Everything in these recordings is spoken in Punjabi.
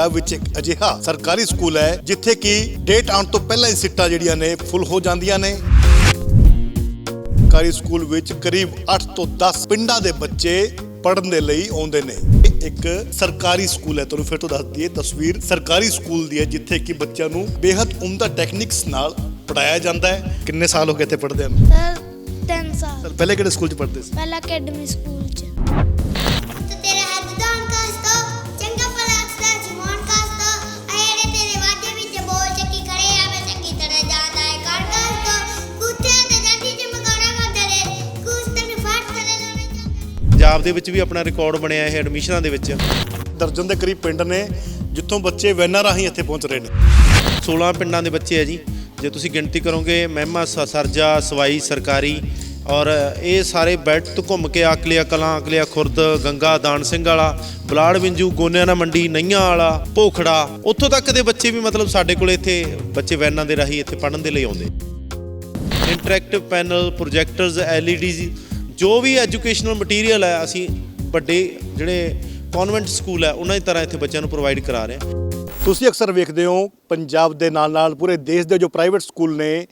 ਪੰਜਾਬ ਵਿੱਚ ਇੱਕ ਅਜਿਹਾ ਸਰਕਾਰੀ ਸਕੂਲ ਹੈ ਜਿੱਥੇ ਕਿ ਡੇਟ ਆਉਣ ਤੋਂ ਪਹਿਲਾਂ ਹੀ ਸੀਟਾਂ ਜਿਹੜੀਆਂ ਨੇ ਫੁੱਲ ਹੋ ਜਾਂਦੀਆਂ ਨੇ। ਸਰਕਾਰੀ ਸਕੂਲ ਵਿੱਚ ਕਰੀਬ 8 ਤੋਂ 10 ਪਿੰਡਾਂ ਦੇ ਬੱਚੇ ਪੜ੍ਹਨ ਦੇ ਲਈ ਆਉਂਦੇ ਨੇ। ਇੱਕ ਸਰਕਾਰੀ ਸਕੂਲ ਹੈ ਤੁਹਾਨੂੰ ਫਿਰ ਤੋਂ ਦੱਸ ਦਈਏ ਤਸਵੀਰ ਸਰਕਾਰੀ ਸਕੂਲ ਦੀ ਹੈ ਜਿੱਥੇ ਕਿ ਬੱਚਿਆਂ ਨੂੰ ਬੇहद ਉਮਦਾ ਟੈਕਨੀਕਸ ਨਾਲ ਪੜਾਇਆ ਜਾਂਦਾ ਹੈ। ਕਿੰਨੇ ਸਾਲ ਹੋ ਗਏ ਇੱਥੇ ਪੜ੍ਹਦੇ ਹਨ ਸਰ 3 ਸਾਲ। ਪਹਿਲੇ ਕਿਹੜੇ ਸਕੂਲ 'ਚ ਪੜ੍ਹਦੇ ਸੀ? ਪਹਿਲਾਂ ਅਕੈਡਮੀ ਸਕੂਲ ਚ। ਪੰਜਾਬ ਦੇ ਵਿੱਚ ਵੀ ਆਪਣਾ ਰਿਕਾਰਡ ਬਣਿਆ ਇਹ ਐਡਮਿਸ਼ਨਾਂ ਦੇ ਵਿੱਚ। ਦਰਜਨ ਦੇ ਕਰੀਬ ਪਿੰਡ ਨੇ ਜਿੱਥੋਂ ਬੱਚੇ ਵੈਨਾਂ ਰਾਹੀਂ ਇੱਥੇ ਪਹੁੰਚ ਰਹੇ ਨੇ। 16 ਪਿੰਡਾਂ ਦੇ ਬੱਚੇ ਆ ਜੀ। ਜੇ ਤੁਸੀਂ ਗਿਣਤੀ ਕਰੋਗੇ ਮਹਿਮਾ ਸਰਜਾ ਸਵਾਈ ਸਰਕਾਰੀ ਔਰ ਇਹ ਸਾਰੇ ਬੈਲਟ ਤੋਂ ਘੁੰਮ ਕੇ ਆਕਲਿਆ ਕਲਾਂ ਆਕਲਿਆ ਖੁਰਦ ਗੰਗਾ ਦਾਨ ਸਿੰਘ ਵਾਲਾ ਬਲਾੜ ਵਿੰਜੂ ਗੋਨਿਆਣਾ ਮੰਡੀ ਨਈਆਂ ਵਾਲਾ ਭੋਖੜਾ ਉੱਥੋਂ ਤੱਕ ਦੇ ਬੱਚੇ ਵੀ ਮਤਲਬ ਸਾਡੇ ਕੋਲ ਇੱਥੇ ਬੱਚੇ ਵੈਨਾਂ ਦੇ ਰਾਹੀਂ ਇੱਥੇ ਪੜ੍ਹਨ ਦੇ ਲਈ ਆਉਂਦੇ। ਇੰਟਰੈਕਟਿਵ ਪੈਨਲ ਪ੍ਰੋਜੈਕਟਰਸ ਐਲਈਡੀਜ਼ ਜੋ ਵੀ ਐਜੂਕੇਸ਼ਨਲ ਮਟੀਰੀਅਲ ਹੈ, ਅਸੀਂ ਵੱਡੇ ਜਿਹੜੇ ਕਨਵੈਂਟ ਸਕੂਲ ਹੈ, ਉਹਨਾਂ ਦੀ ਤਰ੍ਹਾਂ ਇੱਥੇ ਬੱਚਿਆਂ ਨੂੰ ਪ੍ਰੋਵਾਈਡ ਕਰਾ ਰਹੇ ਹਾਂ। ਤੁਸੀਂ ਅਕਸਰ ਵੇਖਦੇ ਹੋ, ਪੰਜਾਬ ਦੇ ਨਾਲ-ਨਾਲ ਪੂਰੇ ਦੇਸ਼ ਦੇ ਜੋ ਪ੍ਰਾਈਵੇਟ ਸਕੂਲ ਨੇ,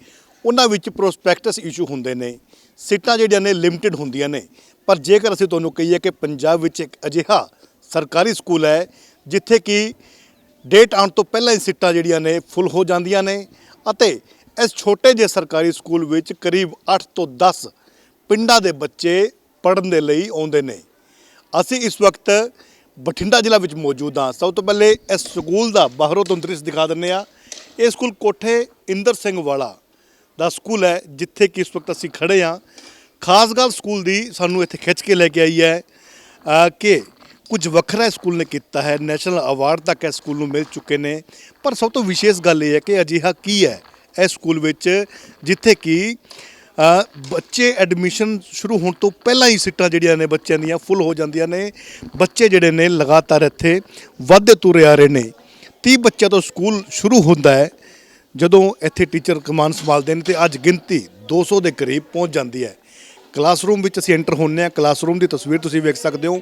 ਉਹਨਾਂ ਵਿੱਚ ਪ੍ਰੋਸਪੈਕਟਸ ਇਸ਼ੂ ਹੁੰਦੇ ਨੇ। ਸੀਟਾਂ ਜਿਹੜੀਆਂ ਨੇ ਲਿਮਟਿਡ ਹੁੰਦੀਆਂ ਨੇ। ਪਰ ਜੇਕਰ ਅਸੀਂ ਤੁਹਾਨੂੰ ਕਹੀਏ ਕਿ ਪੰਜਾਬ ਵਿੱਚ ਇੱਕ ਅਜਿਹਾ ਸਰਕਾਰੀ ਸਕੂਲ ਹੈ, ਜਿੱਥੇ ਕਿ ਡੇਟ ਆਉਣ ਤੋਂ ਪਹਿਲਾਂ ਹੀ ਸੀਟਾਂ ਜਿਹੜੀਆਂ ਨੇ ਫੁੱਲ ਹੋ ਜਾਂਦੀਆਂ ਨੇ, ਅਤੇ ਇਸ ਛੋਟੇ ਜਿਹੇ ਸਰਕਾਰੀ ਸਕੂਲ ਵਿੱਚ ਕਰੀਬ 8 ਤੋਂ 10 ਪਿੰਡਾਂ ਦੇ ਬੱਚੇ ਪੜ੍ਹਨ ਦੇ ਲਈ ਆਉਂਦੇ ਨੇ। ਅਸੀਂ ਇਸ ਵਕਤ ਬਠਿੰਡਾ ਜ਼ਿਲ੍ਹਾ ਵਿੱਚ ਮੌਜੂਦ ਹਾਂ। ਸਭ ਤੋਂ ਪਹਿਲੇ ਇਸ ਸਕੂਲ ਦਾ ਬਾਹਰੋਂ ਤੋਂ ਦ੍ਰਿਸ਼ ਦਿਖਾ ਦਿੰਨੇ ਆ ਇਹ ਸਕੂਲ ਕੋਠੇ ਇੰਦਰ ਸਿੰਘ ਵਾਲਾ ਦਾ ਸਕੂਲ ਹੈ, ਜਿੱਥੇ ਕਿ ਇਸ ਵਕਤ ਅਸੀਂ ਖੜੇ ਹਾਂ। ਖਾਸ ਗੱਲ ਸਕੂਲ ਦੀ ਸਾਨੂੰ ਇੱਥੇ ਖਿੱਚ ਕੇ ਲੈ ਕੇ ਆਈ ਹੈ ਕਿ ਕੁਝ ਵੱਖਰਾ ਇਸ ਸਕੂਲ ਨੇ ਕੀਤਾ ਹੈ। ਨੈਸ਼ਨਲ ਅਵਾਰਡ ਤੱਕ ਇਸ ਸਕੂਲ ਨੂੰ ਮਿਲ ਚੁੱਕੇ ਨੇ। ਪਰ ਸਭ ਤੋਂ ਵਿਸ਼ੇਸ਼ ਗੱਲ ਇਹ ਹੈ ਕਿ ਅਜਿਹਾ ਕੀ ਹੈ ਇਸ ਸਕੂਲ ਵਿੱਚ, ਜਿੱਥੇ ਕਿ ਬੱਚੇ ਐਡਮਿਸ਼ਨ ਸ਼ੁਰੂ ਹੋਣ ਤੋਂ ਪਹਿਲਾਂ ਹੀ ਸੀਟਾਂ ਜਿਹੜੀਆਂ ਨੇ ਬੱਚਿਆਂ ਦੀਆਂ ਫੁੱਲ ਹੋ ਜਾਂਦੀਆਂ ਨੇ। ਬੱਚੇ ਜਿਹੜੇ ਨੇ ਲਗਾਤਾਰ ਇੱਥੇ ਵਾਧੇ ਤੁਰੇ ਆ ਰਹੇ ਨੇ। 30 ਬੱਚਿਆਂ ਤੋਂ ਸਕੂਲ ਸ਼ੁਰੂ ਹੁੰਦਾ ਹੈ, ਜਦੋਂ ਇੱਥੇ ਟੀਚਰ ਕਮਾਨ ਸੰਭਾਲਦੇ ਨੇ ਤੇ ਅੱਜ ਗਿਣਤੀ 200 ਦੇ ਕਰੀਬ ਪਹੁੰਚ ਜਾਂਦੀ ਹੈ। ਕਲਾਸਰੂਮ ਵਿੱਚ ਅਸੀਂ ਐਂਟਰ ਹੁੰਨੇ ਆ ਕਲਾਸਰੂਮ ਦੀ ਤਸਵੀਰ ਤੁਸੀਂ ਵੇਖ ਸਕਦੇ ਹੋ।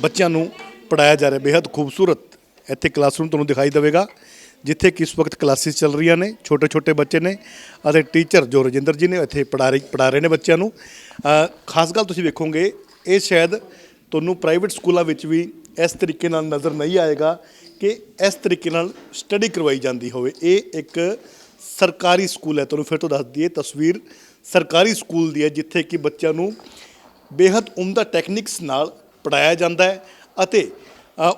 ਬੱਚਿਆਂ ਨੂੰ ਪੜਾਇਆ ਜਾ ਰਿਹਾ ਬੇहद ਖੂਬਸੂਰਤ ਇੱਥੇ ਕਲਾਸਰੂਮ ਤੁਹਾਨੂੰ ਦਿਖਾਈ ਦੇਵੇਗਾ। ਜਿੱਥੇ ਕਿ ਇਸ ਵਕਤ ਕਲਾਸਿਸ ਚੱਲ ਰਹੀਆਂ ਨੇ ਛੋਟੇ ਛੋਟੇ ਬੱਚੇ ਨੇ ਅਤੇ ਟੀਚਰ ਜੋ ਰਜਿੰਦਰ ਜੀ ਨੇ ਇੱਥੇ ਪੜ੍ਹਾ ਰਹੇ ਪੜ੍ਹਾ ਰਹੇ ਨੇ ਬੱਚਿਆਂ ਨੂੰ। ਖਾਸ ਗੱਲ ਤੁਸੀਂ ਵੇਖੋਗੇ, ਇਹ ਸ਼ਾਇਦ ਤੁਹਾਨੂੰ ਪ੍ਰਾਈਵੇਟ ਸਕੂਲਾਂ ਵਿੱਚ ਵੀ ਇਸ ਤਰੀਕੇ ਨਾਲ ਨਜ਼ਰ ਨਹੀਂ ਆਏਗਾ ਕਿ ਇਸ ਤਰੀਕੇ ਨਾਲ ਸਟੱਡੀ ਕਰਵਾਈ ਜਾਂਦੀ ਹੋਵੇ। ਇਹ ਇੱਕ ਸਰਕਾਰੀ ਸਕੂਲ ਹੈ, ਤੁਹਾਨੂੰ ਫਿਰ ਤੋਂ ਦੱਸ ਦਈਏ, ਤਸਵੀਰ ਸਰਕਾਰੀ ਸਕੂਲ ਦੀ ਹੈ, ਜਿੱਥੇ ਕਿ ਬੱਚਿਆਂ ਨੂੰ ਬੇहद ਉਮਦਾ ਟੈਕਨੀਕਸ ਨਾਲ ਪੜਾਇਆ ਜਾਂਦਾ ਹੈ ਅਤੇ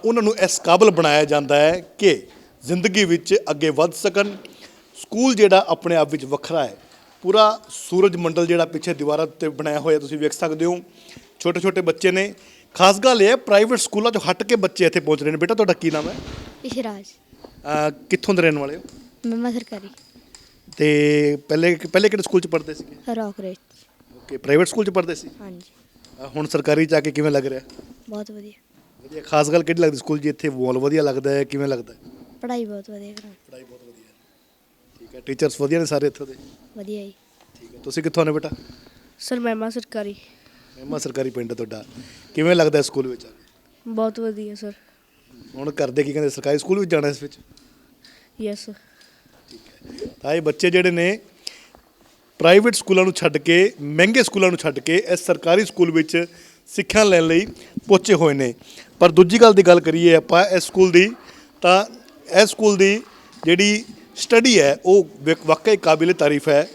ਉਹਨਾਂ ਨੂੰ ਇਸ ਕਾਬਲ ਬਣਾਇਆ ਜਾਂਦਾ ਹੈ ਕਿ ਜ਼ਿੰਦਗੀ ਵਿੱਚ ਅੱਗੇ ਵੱਧ ਸਕਣ। ਸਕੂਲ ਜਿਹੜਾ ਆਪਣੇ ਆਪ ਵਿੱਚ ਵੱਖਰਾ ਹੈ। ਪੂਰਾ ਸੂਰਜ ਮੰਡਲ ਜਿਹੜਾ ਪਿੱਛੇ ਦੀਵਾਰਾਂ ਉੱਤੇ ਬਣਾਇਆ ਹੋਇਆ ਤੁਸੀਂ ਵੇਖ ਸਕਦੇ ਹੋ। ਛੋਟੇ ਛੋਟੇ ਬੱਚੇ ਨੇ। ਖਾਸ ਗੱਲ ਇਹ ਹੈ ਪ੍ਰਾਈਵੇਟ ਸਕੂਲਾਂ ਤੋਂ ਹਟ ਕੇ ਬੱਚੇ ਇੱਥੇ ਪਹੁੰਚ ਰਹੇ ਨੇ। ਬੇਟਾ ਤੁਹਾਡਾ ਕੀ ਨਾਮ ਹੈ? ਇਸ਼ਰਾਜ। ਕਿੱਥੋਂ ਦੇ ਰਹਿਣ ਵਾਲੇ ਹੋ? ਮਮਾ ਸਰਕਾਰੀ ਤੇ ਪਹਿਲੇ ਪਹਿਲੇ ਕਿਹੜੇ ਸਕੂਲ ਚ ਪੜ੍ਹਦੇ ਸੀਗੇ? ਰੌਕ ਰੇਟ ਓਕੇ ਪ੍ਰਾਈਵੇਟ ਸਕੂਲ ਚ ਪੜ੍ਹਦੇ ਸੀ? ਹਾਂਜੀ। ਹੁਣ ਸਰਕਾਰੀ ਚ ਆ ਕੇ ਕਿਵੇਂ ਲੱਗ ਰਿਹਾ? ਬਹੁਤ ਵਧੀਆ। ਵਧੀਆ। ਖਾਸ ਗੱਲ ਕਿਹੜੀ ਲੱਗਦੀ ਸਕੂਲ ਜੀ ਇੱਥੇ ਮਾਹੌਲ ਵਧੀਆ ਲੱਗਦਾ ਹੈ ਕਿਵੇਂ ਲੱਗਦਾ ਹੈ? ਪੜ੍ਹਾਈ ਬਹੁਤ ਵਧੀਆ ਕਰਾਂ ਪੜ੍ਹਾਈ ਬਹੁਤ ਵਧੀਆ ਹੈ। ਠੀਕ ਹੈ ਟੀਚਰਸ ਵਧੀਆ ਨੇ ਸਾਰੇ ਇੱਥੋਂ ਦੇ? ਵਧੀਆ ਜੀ। ਠੀਕ ਹੈ ਤੁਸੀਂ ਕਿੱਥੋਂ ਆਨੇ ਬੇਟਾ? ਸਰ ਮਹਿਮਾ ਸਰਕਾਰੀ। ਮਹਿਮਾ ਸਰਕਾਰੀ ਪਿੰਡ ਹੈ ਤੁਹਾਡਾ। ਕਿਵੇਂ ਲੱਗਦਾ ਹੈ ਸਕੂਲ ਵਿੱਚ ਆ ਕੇ? ਬਹੁਤ ਵਧੀਆ ਸਰ। ਹੁਣ ਕਰਦੇ ਕੀ ਕਹਿੰਦੇ ਸਰਕਾਰੀ ਸਕੂਲ ਵਿੱਚ ਜਾਣਾ ਇਸ ਵਿੱਚ? ਯੈਸ ਤਾਂ ਇਹ ਬੱਚੇ ਜਿਹੜੇ ਨੇ ਪ੍ਰਾਈਵੇਟ ਸਕੂਲਾਂ ਨੂੰ ਛੱਡ ਕੇ ਮਹਿੰਗੇ ਸਕੂਲਾਂ ਨੂੰ ਛੱਡ ਕੇ ਇਸ ਸਰਕਾਰੀ ਸਕੂਲ ਵਿੱਚ ਸਿੱਖਿਆ ਲੈਣ ਲਈ ਪਹੁੰਚੇ ਹੋਏ ਨੇ। ਪਰ ਦੂਜੀ ਗੱਲ ਦੀ ਗੱਲ ਕਰੀਏ ਆਪਾਂ ਇਸ ਸਕੂਲ ਦੀ ਤਾਂ ਇਸ ਸਕੂਲ ਦੀ ਜਿਹੜੀ ਸਟੱਡੀ ਹੈ ਉਹ ਵਾਕਈ ਕਾਬਿਲ ਤਾਰੀਫ ਹੈ।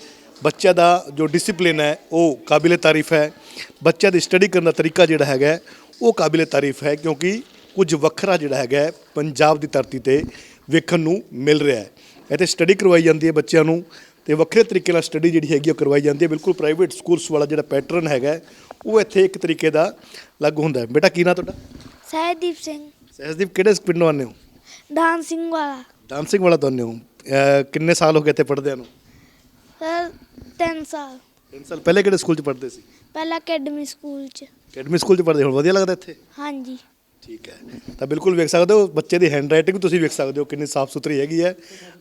ਬੱਚਿਆਂ ਦਾ ਜੋ ਡਿਸਪਲਿਨ ਹੈ ਉਹ ਕਾਬਿਲ ਤਾਰੀਫ ਹੈ। ਬੱਚਿਆਂ ਦੀ ਸਟੱਡੀ ਕਰਨ ਦਾ ਤਰੀਕਾ ਜਿਹੜਾ ਹੈਗਾ ਉਹ ਕਾਬਿਲ ਤਾਰੀਫ ਹੈ ਕਿਉਂਕਿ ਕੁਝ ਵੱਖਰਾ ਜਿਹੜਾ ਹੈਗਾ ਪੰਜਾਬ ਦੀ ਧਰਤੀ ਤੇ ਵੇਖਣ ਨੂੰ ਮਿਲ ਰਿਹਾ ਹੈ। ਇੱਥੇ ਸਟੱਡੀ ਕਰਵਾਈ ਜਾਂਦੀ ਹੈ ਬੱਚਿਆਂ ਨੂੰ ਤੇ ਵੱਖਰੇ ਤਰੀਕੇ ਨਾਲ ਸਟੱਡੀ ਜਿਹੜੀ ਹੈਗੀ ਉਹ ਕਰਵਾਈ ਜਾਂਦੀ ਹੈ। ਬਿਲਕੁਲ ਪ੍ਰਾਈਵੇਟ ਸਕੂਲਸ ਵਾਲਾ ਜਿਹੜਾ ਪੈਟਰਨ ਹੈਗਾ ਉਹ ਇੱਥੇ ਇੱਕ ਤਰੀਕੇ ਦਾ ਲਾਗੂ ਹੁੰਦਾ ਹੈ। ਬੇਟਾ ਕੀ ਨਾਂ ਤੁਹਾਡਾ? ਸਹਿਦੀਪ ਸਿੰਘ। ਸਹਿਜਦੀਪ ਕਿਹੜੇ ਪਿੰਡੋਂ ਆਉਂਦੇ ਹੋ? ਦਾਨ ਸਿੰਘ ਵਾਲਾ। ਡਾਂਸਿੰਗ ਵਾਲਾ ਆਉਂਦੇ ਹੋ। ਅਹ ਕਿੰਨੇ ਸਾਲ ਹੋ ਗਏ ਇੱਥੇ ਪੜ੍ਹਦਿਆਂ ਨੂੰ? ਸਰ 3 ਸਾਲ। 3 ਸਾਲ ਪਹਿਲੇ ਕਿਹੜੇ ਸਕੂਲ 'ਚ ਪੜ੍ਹਦੇ ਸੀ? ਪਹਿਲਾਂ ਅਕੈਡਮੀ ਸਕੂਲ ਚ। ਅਕੈਡਮੀ ਸਕੂਲ 'ਚ ਪੜ੍ਹਦੇ ਹੁਣ ਵਧੀਆ ਲੱਗਦਾ ਇੱਥੇ? ਹਾਂਜੀ। ਠੀਕ ਹੈ। ਤਾਂ ਬਿਲਕੁਲ ਵੇਖ ਸਕਦੇ ਹੋ ਬੱਚੇ ਦੀ ਹੈਂਡ ਰਾਈਟਿੰਗ ਤੁਸੀਂ ਵੇਖ ਸਕਦੇ ਹੋ ਕਿੰਨੀ ਸਾਫ਼ ਸੁਥਰੀ ਹੈਗੀ ਹੈ।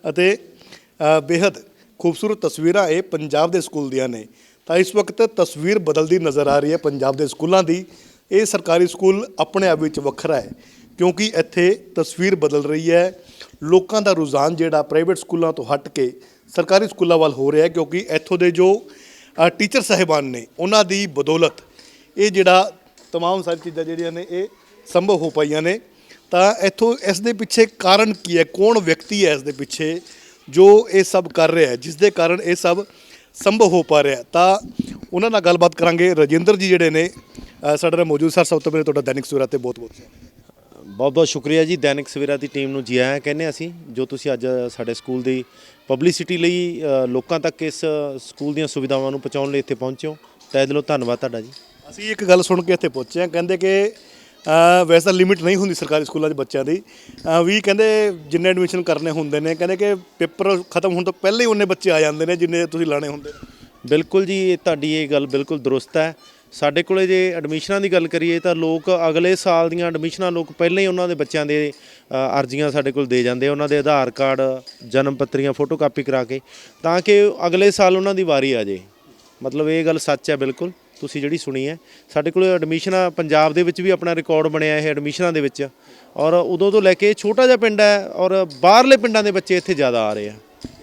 ਅਤੇ ਅ, ਬੇहद ਖੂਬਸੂਰਤ ਤਸਵੀਰਾਂ ਇਹ ਪੰਜਾਬ ਦੇ ਸਕੂਲ ਦੀਆਂ ਨੇ। ਤਾਂ ਇਸ ਵਕਤ ਤਸਵੀਰ ਬਦਲਦੀ ਨਜ਼ਰ ਆ ਰਹੀ ਹੈ ਪੰਜਾਬ ਦੇ ਸਕੂਲਾਂ ਦੀ। ਇਹ ਸਰਕਾਰੀ ਸਕੂਲ ਆਪਣੇ ਆਪ ਵਿੱਚ ਵੱਖਰਾ ਹੈ। ਕਿਉਂਕਿ ਇੱਥੇ ਤਸਵੀਰ ਬਦਲ ਰਹੀ ਹੈ ਲੋਕਾਂ ਦਾ ਰੁਝਾਨ ਜਿਹੜਾ ਪ੍ਰਾਈਵੇਟ ਸਕੂਲਾਂ ਤੋਂ ਹਟ ਕੇ ਸਰਕਾਰੀ ਸਕੂਲਾਂ ਵੱਲ ਹੋ ਰਿਹਾ ਹੈ ਕਿਉਂਕਿ ਇੱਥੋਂ ਦੇ ਜੋ ਅ, ਟੀਚਰ ਸਾਹਿਬਾਨ ਨੇ ਉਹਨਾਂ ਦੀ ਬਦੌਲਤ ਇਹ ਜਿਹੜਾ तमाम ਸਾਰੀ ਚੀਜ਼ਾਂ ਜਿਹੜੀਆਂ ਨੇ ਇਹ ਸੰਭਵ ਹੋ ਪਾਈਆਂ ਨੇ ਤਾਂ ਇੱਥੋਂ ਇਸ ਦੇ ਪਿੱਛੇ ਕਾਰਨ ਕੀ ਹੈ ਕੌਣ ਵਿਅਕਤੀ ਹੈ ਇਸ ਦੇ ਪਿੱਛੇ ਜੋ ਇਹ ਸਭ ਕਰ ਰਿਹਾ ਹੈ ਜਿਸ ਦੇ ਕਾਰਨ ਇਹ ਸਭ ਸੰਭਵ ਹੋ ਪਾ ਰਿਹਾ ਹੈ। ਤਾਂ ਉਹਨਾਂ ਨਾਲ ਗੱਲਬਾਤ ਕਰਾਂਗੇ ਰਜਿੰਦਰ ਜੀ ਜਿਹੜੇ ਨੇ ਅ, ਸਾਡੇ ਨਾਲ ਮੌਜੂਦ ਸਰ ਸਭ ਤੋਂ ਪਹਿਲੇ ਤੁਹਾਡਾ ਦੈਨਿਕ ਸਵੇਰਾ ਤੇ ਬਹੁਤ ਬਹੁਤ ਬਹੁਤ ਬਹੁਤ ਸ਼ੁਕਰੀਆ ਜੀ। ਦੈਨਿਕ ਸਵੇਰਾ ਦੀ ਟੀਮ ਨੂੰ ਜੀ ਆਇਆਂ ਕਹਿੰਦੇ ਅਸੀਂ ਜੋ ਤੁਸੀਂ ਅੱਜ ਸਾਡੇ ਸਕੂਲ ਦੀ ਪਬਲਿਸਿਟੀ ਲਈ ਲੋਕਾਂ ਤੱਕ ਇਸ ਸਕੂਲ ਦੀਆਂ ਸੁਵਿਧਾਵਾਂ ਨੂੰ ਪਹੁੰਚਾਉਣ ਲਈ ਇੱਥੇ ਪਹੁੰਚੇ ਹੋ। ਤਹਿ ਦਿਲੋਂ ਧੰਨਵਾਦ ਤੁਹਾਡਾ ਜੀ। ਅਸੀਂ ਇੱਕ ਗੱਲ ਸੁਣ ਕੇ ਇੱਥੇ ਪਹੁੰਚੇ ਹਾਂ ਕਹਿੰਦੇ ਕਿ ਵੈਸੇ ਤਾਂ ਲਿਮਿਟ ਨਹੀਂ ਹੁੰਦੀ ਸਰਕਾਰੀ ਸਕੂਲਾਂ 'ਚ ਬੱਚਿਆਂ ਦੀ। ਵੀ ਕਹਿੰਦੇ ਜਿੰਨੇ ਐਡਮਿਸ਼ਨ ਕਰਨੇ ਹੁੰਦੇ ਨੇ ਕਹਿੰਦੇ ਕਿ ਪੇਪਰ ਖਤਮ ਹੋਣ ਤੋਂ ਪਹਿਲਾਂ ਹੀ ਉਹਨੇ ਬੱਚੇ ਆ ਜਾਂਦੇ ਨੇ ਜਿੰਨੇ ਤੁਸੀਂ ਲਾਣੇ ਹੁੰਦੇ ਨੇ। ਬਿਲਕੁਲ ਜੀ ਤੁਹਾਡੀ ਇਹ ਗੱਲ ਬਿਲਕੁਲ ਦਰੁਸਤ ਹੈ। ਸਾਡੇ ਕੋਲੇ ਜੇ ਐਡਮਿਸ਼ਨਾਂ ਦੀ ਗੱਲ ਕਰੀਏ ਤਾਂ ਲੋਕ ਅਗਲੇ ਸਾਲ ਦੀਆਂ ਐਡਮਿਸ਼ਨਾਂ ਲੋਕ ਪਹਿਲਾਂ ਹੀ ਉਹਨਾਂ ਦੇ ਬੱਚਿਆਂ ਦੇ ਅਰਜ਼ੀਆਂ ਸਾਡੇ ਕੋਲ ਦੇ ਜਾਂਦੇ ਉਹਨਾਂ ਦੇ ਆਧਾਰ ਕਾਰਡ, ਜਨਮ ਪੱਤਰੀਆਂ ਫੋਟੋਕਾਪੀ ਕਰਾ ਕੇ, ਤਾਂ ਕਿ ਅਗਲੇ ਸਾਲ ਉਹਨਾਂ ਦੀ ਵਾਰੀ ਆ ਜੇ। ਮਤਲਬ ਇਹ ਗੱਲ ਸੱਚ ਹੈ ਬਿਲਕੁਲ, ਤੁਸੀਂ ਜਿਹੜੀ ਸੁਣੀ ਹੈ। ਸਾਡੇ ਕੋਲ ਐਡਮਿਸ਼ਨਾਂ ਪੰਜਾਬ ਦੇ ਵਿੱਚ ਵੀ ਆਪਣਾ ਰਿਕਾਰਡ ਬਣਿਆ ਇਹ ਐਡਮਿਸ਼ਨਾਂ ਦੇ ਵਿੱਚ ਔਰ ਉਦੋਂ ਤੋਂ ਲੈ ਕੇ ਛੋਟਾ ਜਿਹਾ ਪਿੰਡ ਹੈ ਔਰ ਬਾਹਰਲੇ ਪਿੰਡਾਂ ਦੇ ਬੱਚੇ ਇੱਥੇ ਜ਼ਿਆਦਾ ਆ ਰਹੇ ਆ।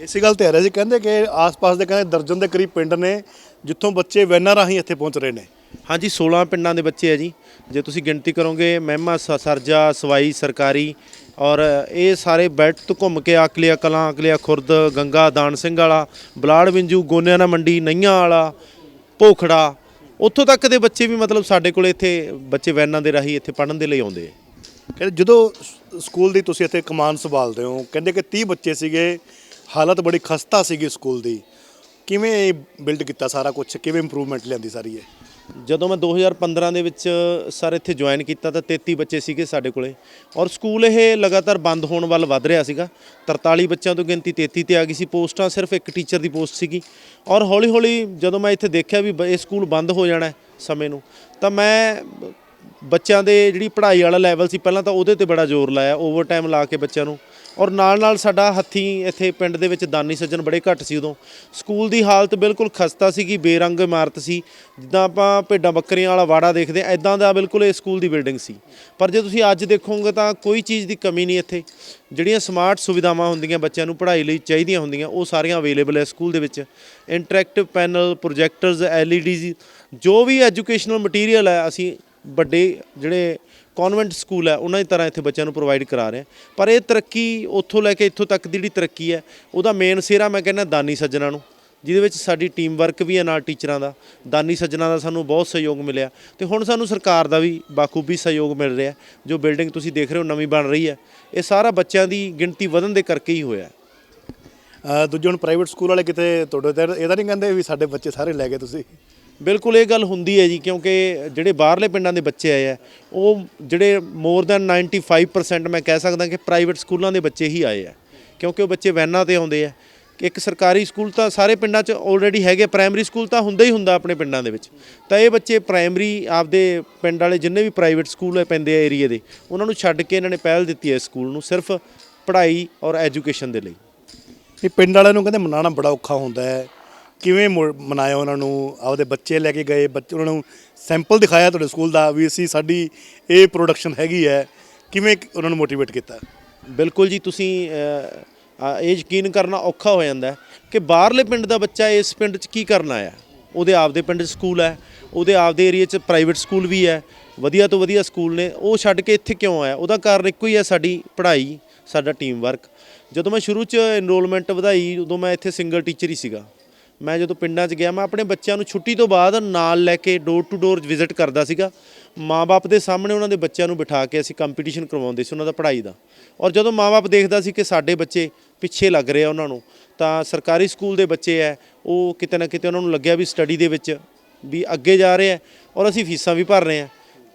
ਇਸੇ ਗੱਲ ਤੇ ਹੈ ਰਿਹਾ ਸੀ, ਕਹਿੰਦੇ ਕਿ ਆਸ-ਪਾਸ ਦੇ ਕਹਿੰਦੇ ਦਰਜਨ ਦੇ ਕਰੀਬ ਪਿੰਡ ਨੇ, ਜਿੱਥੋਂ ਬੱਚੇ ਵੈਨਾਂ ਰਾਹੀਂ ਇੱਥੇ ਪਹੁੰਚ ਰਹੇ ਨੇ। ਹਾਂਜੀ 16 ਪਿੰਡਾਂ ਦੇ ਬੱਚੇ ਆ ਜੀ। ਜੇ ਤੁਸੀਂ ਗਿਣਤੀ ਕਰੋਗੇ, ਮਹਿਮਾ ਸ- ਸਰਜਾ, ਸਵਾਈ, ਸਰਕਾਰੀ ਔਰ ਇਹ ਸਾਰੇ ਬੈਲਟ ਤੋਂ ਘੁੰਮ ਕੇ ਆਕਲੀਆ ਕਲਾਂ, ਆਕਲੀਆ ਖੁਰਦ, ਗੰਗਾ, ਦਾਨ ਸਿੰਘ ਵਾਲਾ, ਬਲਾੜ, ਵਿੰਜੂ ਗੋਨਿਆਣਾ ਮੰਡੀ, ਨਈਆਂ ਵਾਲਾ, ਭੋਖੜਾ, ਉੱਥੋਂ ਤੱਕ ਦੇ ਬੱਚੇ ਵੀ ਮਤਲਬ ਸਾਡੇ ਕੋਲ ਇੱਥੇ ਬੱਚੇ ਵੈਨਾਂ ਦੇ ਰਾਹੀਂ ਇੱਥੇ ਪੜ੍ਹਨ ਦੇ ਲਈ ਆਉਂਦੇ ਆ। ਕਹਿੰਦੇ ਜਦੋਂ ਸ- ਸਕੂਲ ਦੀ ਤੁਸੀਂ ਇੱਥੇ ਕਮਾਨ ਸੰਭਾਲਦੇ ਹੋ, ਕਹਿੰਦੇ ਕਿ 30 ਬੱਚੇ ਸੀਗੇ, ਹਾਲਤ ਬੜੀ ਖਸਤਾ ਸੀਗੀ ਸਕੂਲ ਦੀ। ਕਿਵੇਂ ਬਿਲਡ ਕੀਤਾ ਸਾਰਾ ਕੁਝ ਕਿਵੇਂ ਇੰਪਰੂਵਮੈਂਟ ਲਿਆਂਦੀ ਸਾਰੀ ਇਹ? ਜਦੋਂ ਮੈਂ 2015 ਦੇ ਵਿੱਚ ਸਰ ਇੱਥੇ ਜੁਆਇਨ ਕੀਤਾ ਤਾਂ 33 ਬੱਚੇ ਸੀਗੇ ਸਾਡੇ ਕੋਲੇ। ਔਰ ਸਕੂਲ ਇਹ ਲਗਾਤਾਰ ਬੰਦ ਹੋਣ ਵੱਲ ਵੱਧ ਰਿਹਾ ਸੀਗਾ। 43 ਬੱਚਿਆਂ ਤੋਂ ਗਿਣਤੀ 33 ਤੇ ਆ ਗਈ ਸੀ। ਪੋਸਟਾਂ ਸਿਰਫ ਇੱਕ ਟੀਚਰ ਦੀ ਪੋਸਟ ਸੀਗੀ। ਔਰ ਹੌਲੀ ਹੌਲੀ ਜਦੋਂ ਮੈਂ ਇੱਥੇ ਦੇਖਿਆ ਵੀ ਬ- ਇਹ ਸਕੂਲ ਬੰਦ ਹੋ ਜਾਣਾ ਸਮੇਂ ਨੂੰ, ਤਾਂ ਮੈਂ ਬੱਚਿਆਂ ਦੇ ਜਿਹੜੀ ਪੜ੍ਹਾਈ ਵਾਲਾ ਲੈਵਲ ਸੀ, ਪਹਿਲਾਂ ਤਾਂ ਉਹਦੇ ਤੇ ਬੜਾ ਜ਼ੋਰ ਲਾਇਆ ਓਵਰ ਟਾਈਮ ਲਾ ਕੇ ਬੱਚਿਆਂ ਨੂੰ। ਔਰ ਨਾਲ ਨਾਲ ਸਾਡਾ ਹੱਥੀਂ ਇੱਥੇ ਪਿੰਡ ਦੇ ਵਿੱਚ ਦਾਨੀ ਸੱਜਣ ਬੜੇ ਘੱਟ ਸੀ ਉਦੋਂ। ਸਕੂਲ ਦੀ ਹਾਲਤ ਬਿਲਕੁਲ ਖਸਤਾ ਸੀਗੀ, ਬੇਰੰਗ ਇਮਾਰਤ ਸੀ। ਜਿੱਦਾਂ ਆਪਾਂ ਭੇਡਾਂ ਬੱਕਰੀਆਂ ਵਾਲਾ ਵਾੜਾ ਦੇਖਦੇ ਆ ਐਦਾਂ ਦਾ ਬਿਲਕੁਲ ਇਹ ਸਕੂਲ ਦੀ ਬਿਲਡਿੰਗ ਸੀ। ਪਰ ਜੇ ਤੁਸੀਂ ਅੱਜ ਦੇਖੋਗੇ ਤਾਂ ਕੋਈ ਚੀਜ਼ ਦੀ ਕਮੀ ਨਹੀਂ ਇੱਥੇ। ਜਿਹੜੀਆਂ ਸਮਾਰਟ ਸੁਵਿਧਾਵਾਂ ਹੁੰਦੀਆਂ ਬੱਚਿਆਂ ਨੂੰ ਪੜ੍ਹਾਈ ਲਈ ਚਾਹੀਦੀਆਂ ਹੁੰਦੀਆਂ, ਉਹ ਸਾਰੀਆਂ ਅਵੇਲੇਬਲ ਹੈ ਸਕੂਲ ਦੇ ਵਿੱਚ। ਇੰਟਰੈਕਟਿਵ ਪੈਨਲ ਪ੍ਰੋਜੈਕਟਰਸ ਐਲਈਡੀਜ਼ ਜੋ ਵੀ ਐਜੂਕੇਸ਼ਨਲ ਮਟੀਰੀਅਲ ਹੈ, ਅਸੀਂ ਵੱਡੇ ਜਿਹੜੇ ਕਨਵੈਂਟ ਸਕੂਲ ਹੈ, ਉਹਨਾਂ ਦੀ ਤਰ੍ਹਾਂ ਇੱਥੇ ਬੱਚਿਆਂ ਨੂੰ ਪ੍ਰੋਵਾਈਡ ਕਰਾ ਰਹੇ ਹਾਂ। ਪਰ ਇਹ ਤਰੱਕੀ ਉੱਥੋਂ ਲੈ ਕੇ ਇੱਥੋਂ ਤੱਕ ਦੀ ਜਿਹੜੀ ਤਰੱਕੀ ਹੈ, ਉਹਦਾ ਮੇਨ ਸਿਹਰਾ ਮੈਂ ਕਹਿੰਦਾ ਦਾਨੀ ਸੱਜਣਾ ਨੂੰ, ਜਿਹਦੇ ਵਿੱਚ ਸਾਡੀ ਟੀਮ ਵਰਕ ਵੀ ਹੈ ਨਾਲ ਟੀਚਰਾਂ ਦਾ। ਦਾਨੀ ਸੱਜਣਾ ਦਾ ਸਾਨੂੰ ਬਹੁਤ ਸਹਿਯੋਗ ਮਿਲਿਆ ਤੇ ਹੁਣ ਸਾਨੂੰ ਸਰਕਾਰ ਦਾ ਵੀ ਬਾਖੂਬੀ ਸਹਿਯੋਗ ਮਿਲ ਰਿਹਾ, ਜੋ ਬਿਲਡਿੰਗ ਤੁਸੀਂ ਦੇਖ ਰਹੇ ਹੋ ਨਵੀਂ ਬਣ ਰਹੀ ਹੈ। ਇਹ ਸਾਰਾ ਬੱਚਿਆਂ ਦੀ ਗਿਣਤੀ ਵਧਣ ਦੇ ਕਰਕੇ ਹੀ ਹੋਇਆ ਦੂਜੇ ਹੁਣ ਪ੍ਰਾਈਵੇਟ ਸਕੂਲ ਵਾਲੇ ਕਿਤੇ ਤੁਹਾਡੇ ਤੇ ਇਹਦਾ ਨਹੀਂ ਕਹਿੰਦੇ ਵੀ ਸਾਡੇ ਬੱਚੇ ਸਾਰੇ ਲੈ ਗਏ ਤੁਸੀਂ। ਬਿਲਕੁਲ ਇਹ ਗੱਲ ਹੁੰਦੀ ਹੈ ਜੀ, ਕਿਉਂਕਿ ਜਿਹੜੇ ਬਾਹਰਲੇ ਪਿੰਡਾਂ ਦੇ ਬੱਚੇ ਆਏ ਆ, ਉਹ ਜਿਹੜੇ ਮੋਰ ਦੈਨ 95% ਮੈਂ ਕਹਿ ਸਕਦਾ ਕਿ ਪ੍ਰਾਈਵੇਟ ਸਕੂਲਾਂ ਦੇ ਬੱਚੇ ਹੀ ਆਏ ਆ, ਕਿਉਂਕਿ ਉਹ ਬੱਚੇ ਵੈਨਾਂ ਤੇ ਆਉਂਦੇ ਆ। ਇੱਕ ਸਰਕਾਰੀ ਸਕੂਲ ਤਾਂ ਸਾਰੇ ਪਿੰਡਾਂ 'ਚ ਆਲਰੇਡੀ ਹੈਗੇ ਪ੍ਰਾਇਮਰੀ ਸਕੂਲ ਤਾਂ ਹੁੰਦਾ ਹੀ ਹੁੰਦਾ ਆਪਣੇ ਪਿੰਡਾਂ ਦੇ ਵਿੱਚ। ਤਾਂ ਇਹ ਬੱਚੇ ਪ੍ਰਾਇਮਰੀ ਆਪਦੇ ਪਿੰਡ ਵਾਲੇ ਜਿੰਨੇ ਵੀ ਪ੍ਰਾਈਵੇਟ ਸਕੂਲ ਹੈ ਪੈਂਦੇ ਆ ਏਰੀਆ ਦੇ, ਉਹਨਾਂ ਨੂੰ ਛੱਡ ਕੇ ਇਹਨਾਂ ਨੇ ਪਹਿਲ ਦਿੱਤੀ ਹੈ ਇਸ ਸਕੂਲ ਨੂੰ ਸਿਰਫ ਪੜ੍ਹਾਈ ਔਰ ਐਜੂਕੇਸ਼ਨ ਦੇ ਲਈ। ਇਹ ਪਿੰਡ ਵਾਲਿਆਂ ਨੂੰ ਕਹਿੰਦੇ ਮਨਾਉਣਾ ਬੜਾ ਔਖਾ ਹੁੰਦਾ ਹੈ। ਕਿਵੇਂ ਮੁ- ਮਨਾਇਆ ਉਹਨਾਂ ਨੂੰ? ਆਪਦੇ ਬੱਚੇ ਲੈ ਕੇ ਗਏ ਬੱਚੇ ਉਹਨਾਂ ਨੂੰ ਸੈਂਪਲ ਦਿਖਾਇਆ ਤੁਹਾਡੇ ਸਕੂਲ ਦਾ ਵੀ ਅਸੀਂ ਸਾਡੀ ਇਹ ਪ੍ਰੋਡਕਸ਼ਨ ਹੈਗੀ ਹੈ। ਕਿਵੇਂ ਉਹਨਾਂ ਨੂੰ ਮੋਟੀਵੇਟ ਕੀਤਾ? ਬਿਲਕੁਲ ਜੀ ਤੁਸੀਂ ਅ, ਆ, ਇਹ ਯਕੀਨ ਕਰਨਾ ਔਖਾ ਹੋ ਜਾਂਦਾ ਹੈ ਕਿ ਬਾਹਰਲੇ ਪਿੰਡ ਦਾ ਬੱਚਾ ਇਸ ਪਿੰਡ 'ਚ ਕੀ ਕਰਨ ਆਇਆ? ਉਹਦੇ ਆਪਦੇ ਪਿੰਡ 'ਚ ਸਕੂਲ ਹੈ ਉਹਦੇ ਆਪਦੇ ਏਰੀਆ 'ਚ ਪ੍ਰਾਈਵੇਟ ਸਕੂਲ ਵੀ ਹੈ ਵਧੀਆ ਤੋਂ ਵਧੀਆ ਸਕੂਲ ਨੇ ਉਹ ਛੱਡ ਕੇ ਇੱਥੇ ਕਿਉਂ ਆਇਆ? ਉਹਦਾ ਕਾਰਨ ਇੱਕੋ ਹੀ ਹੈ ਸਾਡੀ ਪੜ੍ਹਾਈ ਸਾਡਾ ਟੀਮ ਵਰਕ ਜਦੋਂ ਮੈਂ ਸ਼ੁਰੂ 'ਚ ਐਨਰੋਲਮੈਂਟ ਵਧਾਈ ਉਦੋਂ ਮੈਂ ਇੱਥੇ ਸਿੰਗਲ ਟੀਚਰ ਹੀ ਸੀਗਾ। ਮੈਂ ਜਦੋਂ ਪਿੰਡਾਂ 'ਚ ਗਿਆ, ਮੈਂ ਆਪਣੇ ਬੱਚਿਆਂ ਨੂੰ ਛੁੱਟੀ ਤੋਂ ਬਾਅਦ ਨਾਲ ਲੈ ਕੇ ਡੋਰ ਟੂ ਡੋਰ ਵਿਜ਼ਿਟ ਕਰਦਾ ਸੀਗਾ। ਮਾਪੇ ਦੇ ਸਾਹਮਣੇ ਉਹਨਾਂ ਦੇ ਬੱਚਿਆਂ ਨੂੰ ਬਿਠਾ ਕੇ ਅਸੀਂ ਕੰਪੀਟੀਸ਼ਨ ਕਰਵਾਉਂਦੇ ਸੀ ਉਹਨਾਂ ਦਾ ਪੜ੍ਹਾਈ ਦਾ। ਔਰ ਜਦੋਂ ਮਾਪੇ ਦੇਖਦਾ ਸੀ ਕਿ ਸਾਡੇ ਬੱਚੇ ਪਿੱਛੇ ਲੱਗ ਰਹੇ ਆ ਉਹਨਾਂ ਨੂੰ, ਤਾਂ ਸਰਕਾਰੀ ਸਕੂਲ ਦੇ ਬੱਚੇ ਐ, ਉਹ ਕਿਤੇ ਨਾ ਕਿਤੇ ਉਹਨਾਂ ਨੂੰ ਲੱਗਿਆ ਵੀ ਸਟੱਡੀ ਦੇ ਵਿੱਚ ਵੀ ਅੱਗੇ ਜਾ ਰਹੇ ਆ ਔਰ ਅਸੀਂ ਫੀਸਾਂ ਵੀ ਭਰ ਰਹੇ ਆ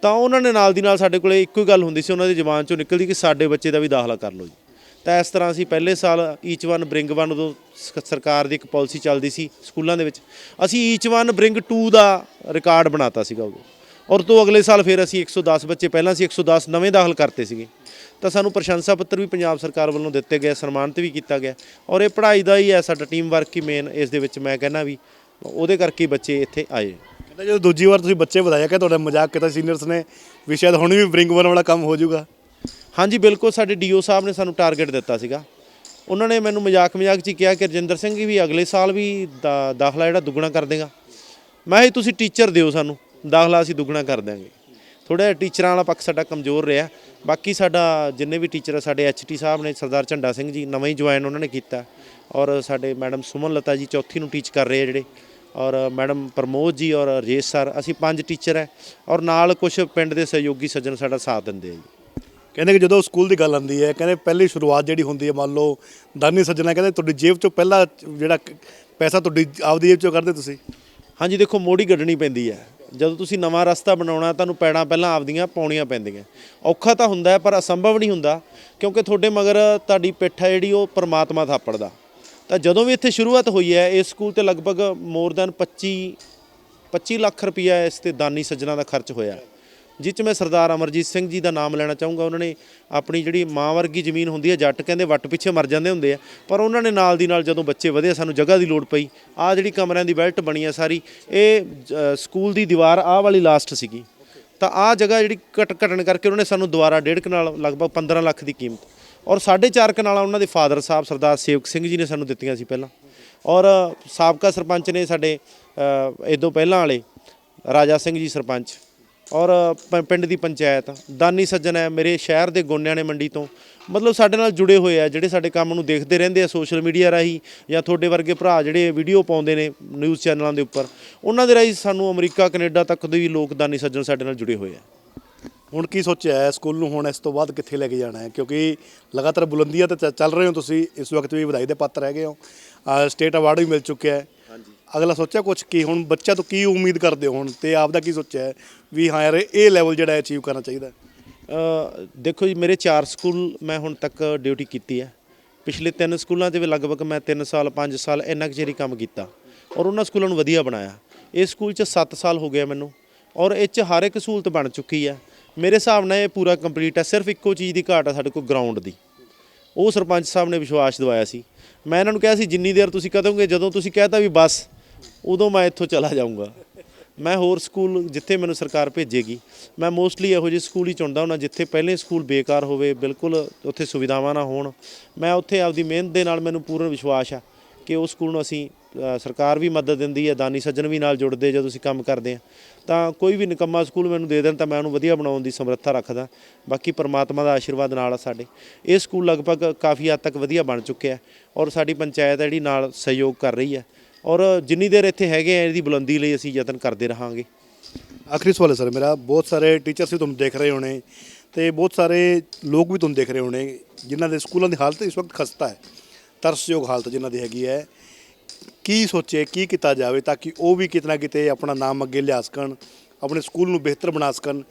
ਤਾਂ ਉਹਨਾਂ ਨੇ ਨਾਲ ਦੀ ਨਾਲ ਸਾਡੇ ਕੋਲੇ ਇੱਕੋ ਹੀ ਗੱਲ ਹੁੰਦੀ ਸੀ, ਉਹਨਾਂ ਦੀ ਜ਼ੁਬਾਨ ਚੋਂ ਨਿਕਲਦੀ ਕਿ ਸਾਡੇ ਬੱਚੇ ਦਾ ਵੀ ਦਾਖਲਾ ਕਰ ਲਓ ਜੀ। ਤਾਂ ਇਸ ਤਰ੍ਹਾਂ ਅਸੀਂ ਪਹਿਲੇ ਸਾਲ ਈਚ ਵਨ ਬ੍ਰਿੰਗ ਵਨ ਉਦੋਂ ਸਰਕਾਰ ਦੀ ਇੱਕ ਪਾਲਿਸੀ ਚੱਲਦੀ ਸੀ ਸਕੂਲਾਂ ਦੇ ਵਿੱਚ। ਅਸੀਂ ਈਚ ਵਨ ਬ੍ਰਿੰਗ 2 ਦਾ ਰਿਕਾਰਡ ਬਣਾਤਾ ਸੀਗਾ ਉਦੋਂ। ਔਰ ਤੋਂ ਅਗਲੇ ਸਾਲ ਫਿਰ ਅਸੀਂ 110 ਬੱਚੇ, ਪਹਿਲਾਂ ਅਸੀਂ 110 ਨਵੇਂ ਦਾਖਲ ਕਰਤੇ ਸੀਗੇ। ਤਾਂ ਸਾਨੂੰ ਪ੍ਰਸ਼ੰਸਾ ਪੱਤਰ ਵੀ ਪੰਜਾਬ ਸਰਕਾਰ ਵੱਲੋਂ ਦਿੱਤੇ ਗਏ, ਸਨਮਾਨਿਤ ਵੀ ਕੀਤਾ ਗਿਆ। ਔਰ ਇਹ ਪੜ੍ਹਾਈ ਦਾ ਹੀ ਹੈ, ਸਾਡਾ ਟੀਮ ਵਰਕ ਹੀ ਮੇਨ ਇਸ ਦੇ ਵਿੱਚ ਮੈਂ ਕਹਿੰਦਾ ਵੀ ਉਹਦੇ ਕਰਕੇ ਬੱਚੇ ਇੱਥੇ ਆਏ। ਕਹਿੰਦਾ ਜਦੋਂ ਦੂਜੀ ਵਾਰ ਤੁਸੀਂ ਬੱਚੇ ਵਧਾਇਆ ਕਿ ਤੁਹਾਡਾ ਮਜ਼ਾਕ ਕੀਤਾ ਸੀਨੀਅਰਸ ਨੇ ਵੀ ਸ਼ਾਇਦ ਹੁਣ ਵੀ ਬ੍ਰਿੰਗ ਵਨ ਵਾਲਾ ਕੰਮ ਹੋ ਜਾਊਗਾ। ਹਾਂਜੀ, ਬਿਲਕੁਲ ਸਾਡੇ ਡੀਓ ਸਾਹਿਬ ਨੇ ਸਾਨੂੰ ਟਾਰਗੇਟ ਦਿੱਤਾ ਸੀਗਾ। ਉਹਨਾਂ ਨੇ ਮੈਨੂੰ ਮਜ਼ਾਕ ਮਜ਼ਾਕ 'ਚ ਹੀ ਕਿਹਾ ਕਿ ਰਜਿੰਦਰ ਸਿੰਘ ਵੀ ਅਗਲੇ ਸਾਲ ਵੀ ਦਾ- ਦਾਖਲਾ ਜਿਹੜਾ ਦੁੱਗਣਾ ਕਰ ਦੇਗਾ। ਮੈਂ ਕਿਹਾ ਜੀ, ਤੁਸੀਂ ਟੀਚਰ ਦਿਓ ਸਾਨੂੰ, ਦਾਖਲਾ ਅਸੀਂ ਦੁੱਗਣਾ ਕਰ ਦਿਆਂਗੇ। ਥੋੜਾ ਜਿਹਾ ਟੀਚਰਾਂ ਵਾਲਾ ਪੱਖ ਸਾਡਾ ਕਮਜ਼ੋਰ ਰਿਹਾ। ਬਾਕੀ ਸਾਡਾ ਜਿੰਨੇ ਵੀ ਟੀਚਰ ਆ, ਸਾਡੇ ਐਚਟੀ ਸਾਹਿਬ ਨੇ, ਸਰਦਾਰ ਝੰਡਾ ਸਿੰਘ ਜੀ, ਨਵੇਂ ਹੀ ਜੁਆਇਨ ਉਹਨਾਂ ਨੇ ਕੀਤਾ। ਔਰ ਸਾਡੇ ਮੈਡਮ ਸੁਮਨ ਲਤਾ ਜੀ ਚੌਥੀ ਨੂੰ ਟੀਚ ਕਰ ਰਹੇ ਆ ਜਿਹੜੇ। ਔਰ ਮੈਡਮ ਪ੍ਰਮੋਦ ਜੀ ਔਰ ਰਜੇਸ਼ ਸਰ, ਅਸੀਂ ਪੰਜ ਟੀਚਰ ਹੈ ਔਰ ਨਾਲ ਕੁਝ ਪਿੰਡ ਦੇ ਸਹਿਯੋਗੀ ਸੱਜਣ ਸਾਡਾ ਸਾਥ ਦਿੰਦੇ ਆ ਜੀ। ਕਹਿੰਦੇ ਕਿ ਜਦੋਂ ਸਕੂਲ ਦੀ ਗੱਲ ਆਉਂਦੀ ਹੈ, ਕਹਿੰਦੇ ਪਹਿਲੀ ਸ਼ੁਰੂਆਤ ਜਿਹੜੀ ਹੁੰਦੀ ਹੈ, ਮੰਨ ਲਓ ਦਾਨੀ ਸੱਜਣਾ ਕਹਿੰਦੇ ਤੁਹਾਡੀ ਜੇਬ ਚੋਂ ਪਹਿਲਾ ਜਿਹੜਾ ਪੈਸਾ ਤੁਹਾਡੀ ਆਪਦੀ ਜੇਬ ਚੋਂ ਕਰਦੇ ਤੁਸੀਂ? ਹਾਂਜੀ, ਦੇਖੋ ਮੋੜੀ ਕੱਢਣੀ ਪੈਂਦੀ ਹੈ। ਜਦੋਂ ਤੁਸੀਂ ਨਵਾਂ ਰਸਤਾ ਬਣਾਉਣਾ, ਤੁਹਾਨੂੰ ਪੈੜਾਂ ਪਹਿਲਾਂ ਆਪਦੀਆਂ ਪਾਉਣੀਆਂ ਪੈਂਦੀਆਂ। ਔਖਾ ਤਾਂ ਹੁੰਦਾ ਹੈ, ਪਰ ਅਸੰਭਵ ਨਹੀਂ ਹੁੰਦਾ, ਕਿਉਂਕਿ ਤੁਹਾਡੇ ਮਗਰ ਤੁਹਾਡੀ ਪਿੱਠ ਹੈ ਜਿਹੜੀ ਉਹ ਪਰਮਾਤਮਾ ਥਾਪੜਦਾ। ਤਾਂ ਜਦੋਂ ਵੀ ਇੱਥੇ ਸ਼ੁਰੂਆਤ ਹੋਈ ਹੈ, ਇਸ ਸਕੂਲ ਤੇ ਲਗਭਗ ਮੋਰ ਦੈਨ 25 25 ਲੱਖ ਰੁਪਈਆ ਇਸ ਤੇ ਦਾਨੀ ਸੱਜਣਾ ਦਾ ਖਰਚ ਹੋਇਆ। ਜਿਸ 'ਚ ਮੈਂ ਸਰਦਾਰ ਅਮਰਜੀਤ ਸਿੰਘ ਜੀ ਦਾ ਨਾਮ ਲੈਣਾ ਚਾਹੂੰਗਾ। ਉਹਨਾਂ ਨੇ ਆਪਣੀ ਜਿਹੜੀ ਮਾਂ ਵਰਗੀ ਜ਼ਮੀਨ ਹੁੰਦੀ ਹੈ, ਜੱਟ ਕਹਿੰਦੇ ਵੱਟ ਪਿੱਛੇ ਮਰ ਜਾਂਦੇ ਹੁੰਦੇ ਆ। ਪਰ ਉਹਨਾਂ ਨੇ ਨਾਲ ਦੀ ਨਾਲ ਜਦੋਂ ਬੱਚੇ ਵਧੇ, ਸਾਨੂੰ ਜਗ੍ਹਾ ਦੀ ਲੋੜ ਪਈ। ਆਹ ਜਿਹੜੀ ਕਮਰਿਆਂ ਦੀ ਬੈਲਟ ਬਣੀ ਆ ਸਾਰੀ, ਇਹ ਸਕੂਲ ਦੀ ਦੀਵਾਰ, ਆਹ ਵਾਲੀ ਲਾਸਟ ਸੀਗੀ। ਤਾਂ ਆਹ ਜਗ੍ਹਾ ਜਿਹੜੀ ਘਟ ਘਟਣ ਕਰਕੇ ਉਹਨਾਂ ਨੇ ਸਾਨੂੰ ਦੁਬਾਰਾ ਡੇਢ ਕਨਾਲ, ਲਗਭਗ 15 ਲੱਖ ਦੀ ਕੀਮਤ। ਔਰ 4.5 ਕਨਾਲਾਂ ਉਹਨਾਂ ਦੇ ਫਾਦਰ ਸਾਹਿਬ, ਸਰਦਾਰ ਸੇਵਕ ਸਿੰਘ ਜੀ ਨੇ ਸਾਨੂੰ ਦਿੱਤੀਆਂ ਸੀ ਪਹਿਲਾਂ। ਔਰ ਸਾਬਕਾ ਸਰਪੰਚ ਨੇ ਸਾਡੇ ਇਦੋਂ ਪਹਿਲਾਂ ਵਾਲੇ ਰਾਜਾ ਸਿੰਘ ਜੀ ਸਰਪੰਚ। ਔਰ ਪ- ਪਿੰਡ ਦੀ ਪੰਚਾਇਤ ਦਾਨੀ ਸੱਜਣ ਹੈ ਮੇਰੇ ਸ਼ਹਿਰ ਦੇ ਗੋਨਿਆਣੇ ਮੰਡੀ ਤੋਂ। ਮਤਲਬ ਸਾਡੇ ਨਾਲ ਜੁੜੇ ਹੋਏ ਆ ਜਿਹੜੇ ਸਾਡੇ ਕੰਮ ਨੂੰ ਦੇਖਦੇ ਰਹਿੰਦੇ ਆ ਸੋਸ਼ਲ ਮੀਡੀਆ ਰਾਹੀਂ ਜਾਂ ਤੁਹਾਡੇ ਵਰਗੇ ਭਰਾ ਜਿਹੜੇ ਵੀਡੀਓ ਪਾਉਂਦੇ ਨੇ ਨਿਊਜ਼ ਚੈਨਲਾਂ ਦੇ ਉੱਪਰ ਉਹਨਾਂ ਦੇ ਰਾਹੀਂ ਸਾਨੂੰ ਅਮਰੀਕਾ ਕੈਨੇਡਾ ਤੱਕ ਦੇ ਵੀ ਲੋਕ ਦਾਨੀ ਸੱਜਣ ਸਾਡੇ ਨਾਲ ਜੁੜੇ ਹੋਏ ਆ। ਹੁਣ ਕੀ ਸੋਚਿਆ ਹੈ ਸਕੂਲ ਨੂੰ ਹੁਣ ਇਸ ਤੋਂ ਬਾਅਦ ਕਿੱਥੇ ਲੈ ਕੇ ਜਾਣਾ ਹੈ? ਕਿਉਂਕਿ ਲਗਾਤਾਰ ਬੁਲੰਦੀਆਂ ਤੇ ਚ- ਚੱਲ ਰਹੇ ਹੋ ਤੁਸੀਂ ਇਸ ਵਕਤ ਵੀ ਵਧਾਈ ਦੇ ਪਾਤਰ ਹੈਗੇ ਹੋ। ਸਟੇਟ ਅਵਾਰਡ ਵੀ ਮਿਲ ਚੁੱਕਿਆ ਹੈ। ਹਾਂਜੀ। ਅਗਲਾ ਸੋਚਿਆ ਕੁਝ ਕੀ ਹੁਣ ਬੱਚਾ ਤੋਂ ਕੀ ਉਮੀਦ ਕਰਦੇ ਹੋ ਹੁਣ? ਤੇ ਆਪ ਦਾ ਕੀ ਸੋਚਿਆ ਹੈ? ਵੀ ਹਾਂ ਯਾਰ, ਇਹ ਲੈਵਲ ਜਿਹੜਾ ਅਚੀਵ ਕਰਨਾ ਚਾਹੀਦਾ। ਦੇਖੋ ਜੀ, ਮੇਰੇ ਚਾਰ ਸਕੂਲ ਮੈਂ ਹੁਣ ਤੱਕ ਡਿਊਟੀ ਕੀਤੀ ਹੈ। ਪਿਛਲੇ ਤਿੰਨ ਸਕੂਲਾਂ 'ਚ ਵੀ ਲਗਭਗ ਮੈਂ 3 ਸਾਲ 5 ਸਾਲ ਇੰਨਾ ਕੁ ਚਿਰ ਹੀ ਕੰਮ ਕੀਤਾ। ਔਰ ਉਹਨਾਂ ਸਕੂਲਾਂ ਨੂੰ ਵਧੀਆ ਬਣਾਇਆ। ਇਸ ਸਕੂਲ 'ਚ 7 ਸਾਲ ਹੋ ਗਏ ਮੈਨੂੰ। ਔਰ ਇਹ 'ਚ ਹਰ ਇੱਕ ਸਹੂਲਤ ਬਣ ਚੁੱਕੀ ਹੈ। ਮੇਰੇ ਹਿਸਾਬ ਨਾਲ ਇਹ ਪੂਰਾ ਕੰਪਲੀਟ ਹੈ। ਸਿਰਫ ਇੱਕੋ ਚੀਜ਼ ਦੀ ਘਾਟ ਹੈ ਸਾਡੇ ਕੋਲ ਗਰਾਊਂਡ ਦੀ। ਉਹ ਸਰਪੰਚ ਸਾਹਿਬ ਨੇ ਵਿਸ਼ਵਾਸ ਦਿਵਾਇਆ ਸੀ। ਮੈਂ ਇਹਨਾਂ ਨੂੰ ਕਿਹਾ ਸੀ, ਜਿੰਨੀ ਦੇਰ ਤੁਸੀਂ ਕਹੋਗੇ, ਜਦੋਂ ਤੁਸੀਂ ਕਹਿਤਾ ਵੀ ਬਸ, ਉਦੋਂ ਮੈਂ ਇੱਥੋਂ ਚਲਾ ਜਾਊਂਗਾ। ਮੈਂ ਹੋਰ ਸਕੂਲ ਜਿੱਥੇ ਮੈਨੂੰ ਸਰਕਾਰ ਭੇਜੇਗੀ, ਮੈਂ ਮੋਸਟਲੀ ਇਹੋ ਜਿਹੇ ਸਕੂਲ ਹੀ ਚੁਣਦਾ ਹੁੰਦਾ ਜਿੱਥੇ ਪਹਿਲੇ ਸਕੂਲ ਬੇਕਾਰ ਹੋਵੇ, ਬਿਲਕੁਲ ਉੱਥੇ ਸੁਵਿਧਾਵਾਂ ਨਾ ਹੋਣ। ਮੈਂ ਉੱਥੇ ਆਪਦੀ ਮਿਹਨਤ ਦੇ ਨਾਲ ਮੈਨੂੰ ਪੂਰਨ ਵਿਸ਼ਵਾਸ ਆ ਕਿ ਉਸ ਸਕੂਲ ਨੂੰ ਅਸੀਂ ਸਰਕਾਰ ਵੀ ਮਦਦ ਦਿੰਦੀ ਹੈ ਦਾਨੀ ਸੱਜਣ ਵੀ ਨਾਲ ਜੁੜਦੇ ਜਦੋਂ ਅਸੀਂ ਕੰਮ ਕਰਦੇ ਆ। ਤਾਂ ਕੋਈ ਵੀ ਨਿਕੰਮਾ ਸਕੂਲ ਮੈਨੂੰ ਦੇ ਦੇਣ ਤਾਂ ਮੈਂ ਉਹਨੂੰ ਵਧੀਆ ਬਣਾਉਣ ਦੀ ਸਮਰੱਥਾ ਰੱਖਦਾ। ਬਾਕੀ ਪਰਮਾਤਮਾ ਦਾ ਆਸ਼ੀਰਵਾਦ ਨਾਲ ਆ ਸਾਡੇ। ਇਹ ਸਕੂਲ ਲਗਭਗ ਕਾਫੀ ਹੱਦ ਤੱਕ ਵਧੀਆ ਬਣ ਚੁੱਕਿਆ ਔਰ ਸਾਡੀ ਪੰਚਾਇਤ ਜਿਹੜੀ ਨਾਲ ਸਹਿਯੋਗ ਕਰ ਰਹੀ ਹੈ। ਔਰ ਜਿੰਨੀ ਦੇਰ ਇੱਥੇ ਹੈਗੇ ਆ ਇਹਦੀ ਬੁਲੰਦੀ ਲਈ ਅਸੀਂ ਯਤਨ ਕਰਦੇ ਰਹਾਂਗੇ। ਆਖਰੀ ਸਵਾਲ ਹੈ ਸਰ ਮੇਰਾ ਬਹੁਤ ਸਾਰੇ ਟੀਚਰਸ ਵੀ ਤੁਹਾਨੂੰ ਦੇਖ ਰਹੇ ਹੋਣੇ ਤੇ ਬਹੁਤ ਸਾਰੇ ਲੋਕ ਵੀ ਤੁਹਾਨੂੰ ਦੇਖ ਰਹੇ ਹੋਣੇ ਜਿਨ੍ਹਾਂ ਦੇ ਸਕੂਲਾਂ ਦੀ ਹਾਲਤ ਇਸ ਵਕਤ ਖਸਤਾ ਹੈ ਤਰਸਯੋਗ ਹਾਲਤ ਜਿਨ੍ਹਾਂ ਦੀ ਹੈਗੀ ਹੈ। ਕੀ ਸੋਚੇ ਕੀ ਕੀਤਾ ਜਾਵੇ ਤਾਂ ਕਿ ਉਹ ਵੀ ਕਿਤਨਾ ਕਿਤੇ ਆਪਣਾ ਨਾਮ ਅੱਗੇ ਲਿਆ ਸਕਣ ਆਪਣੇ ਸਕੂਲ ਨੂੰ ਬਿਹਤਰ ਬਣਾ ਸਕਣ